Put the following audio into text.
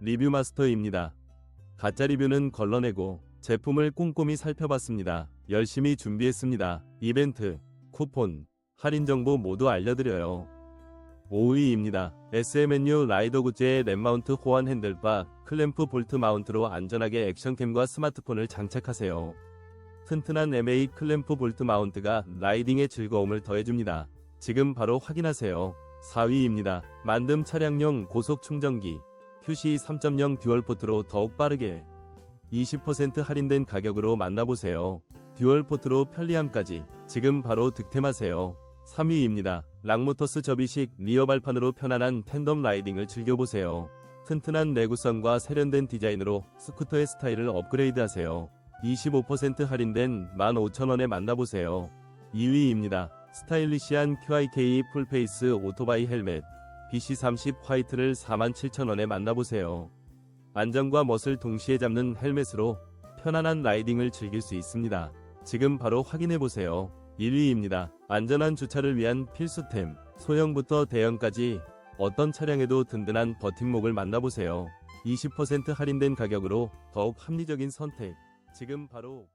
리뷰 마스터입니다. 가짜 리뷰는 걸러내고 제품을 꼼꼼히 살펴봤습니다. 열심히 준비했습니다. 이벤트, 쿠폰, 할인 정보 모두 알려드려요. 5위입니다. SMNU 라이더 굿즈의 랩마운트 호환 핸들바, 클램프 볼트 마운트로 안전하게 액션캠과 스마트폰을 장착하세요. 튼튼한 MA 클램프 볼트 마운트가 라이딩의 즐거움을 더해줍니다. 지금 바로 확인하세요. 4위입니다. 만듦 차량용 고속 충전기 QC 3.0 듀얼 포트로 더욱 빠르게 20% 할인된 가격으로 만나보세요. 듀얼 포트로 편리함까지 지금 바로 득템하세요. 3위입니다. 락모터스 접이식 리어 발판으로 편안한 팬덤 라이딩을 즐겨보세요. 튼튼한 내구성과 세련된 디자인으로 스쿠터의 스타일을 업그레이드하세요. 25% 할인된 15,000원에 만나보세요. 2위입니다. 스타일리시한 QIK 풀페이스 오토바이 헬멧 BC30 화이트를 47,000원에 만나보세요. 안전과 멋을 동시에 잡는 헬멧으로 편안한 라이딩을 즐길 수 있습니다. 지금 바로 확인해보세요. 1위입니다. 안전한 주차를 위한 필수템, 소형부터 대형까지 어떤 차량에도 든든한 버팀목을 만나보세요. 20% 할인된 가격으로 더욱 합리적인 선택. 지금 바로